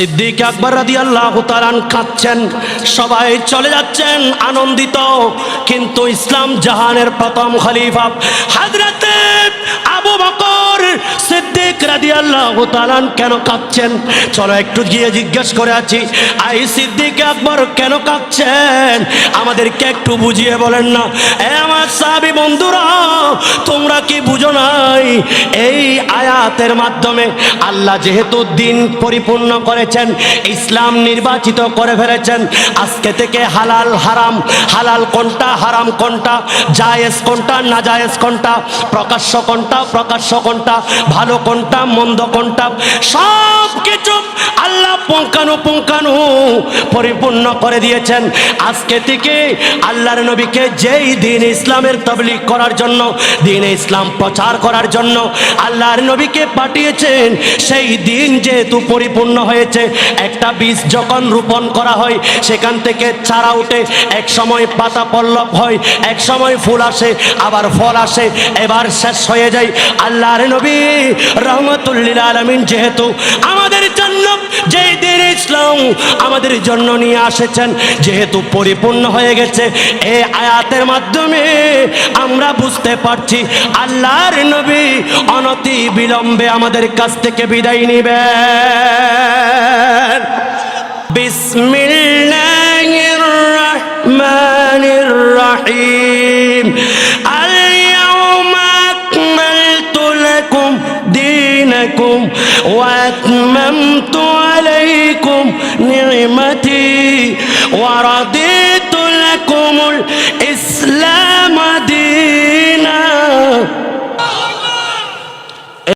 সিদ্দিক আকবর রাদি আল্লাহ তালান খাচ্ছেন সবাই চলে যাচ্ছেন আনন্দিত। কিন্তু ইসলাম জাহানের প্রথম খালিফা হাজরাতে আবু বকর কেন কাঁদছেন? চলো একটু গিয়ে জিজ্ঞেস করে আছি আই সিদ্দিক আকবর, কেন কাঁদছেন? আমাদেরকে একটু বুঝিয়ে বলেন না। এ আমার সাহাবি বন্ধুরা, তোমরা কি বুঝো নাই? এই আয়াতের মাধ্যমে আল্লাহ যেহেতু দিন পরিপূর্ণ করেছেন, ইসলাম নির্বাচিত করে ফেলেছেন, আজকে থেকে হালাল হারাম, হালাল কোনটা, হারাম কোনটা, জায়েজ কোনটা না জায়েজ কোনটা, প্রকাশ্য কোনটা প্রকাশ্য কোনটা, ভালো কোনটা মন্দ কোনটা? সব পঙ্কানু পঙ্কানু পরিপূর্ণ করে দিয়েছেন। আজকে থেকে আল্লাহর নবীকে যেই দিন ইসলামের তবলিগ করার জন্য, দিন ইসলাম প্রচার করার জন্য আল্লাহর নবীকে পাঠিয়েছেন, সেই দিন যেহেতু পরিপূর্ণ হয়েছে, একটা বীজ যখন রোপণ করা হয়, সেখান থেকে চারা উঠে এক সময় পাতা পল্লব হয়, এক সময় ফুল আসে, আবার ফল আসে, এবার শেষ হয়ে যায়। আল্লাহর নবী রহমতুল্লিল আলমিন যেহেতু আমাদের জন্য যেই দিন ইসলাম আমাদের জন্য নিয়ে আসেছেন, যেহেতু পরিপূর্ণ হয়ে গেছে এই আয়াতের মাধ্যমে আমরা বুঝতে পারছি আল্লাহর নবী অনতি বিলম্বে আমাদের কাছ থেকে বিদায় নিবেন। বিসমিল্লাহির রহমানির রহিম। دينكم وأتممت عليكم نعمتي ورضيت لكم الإسلام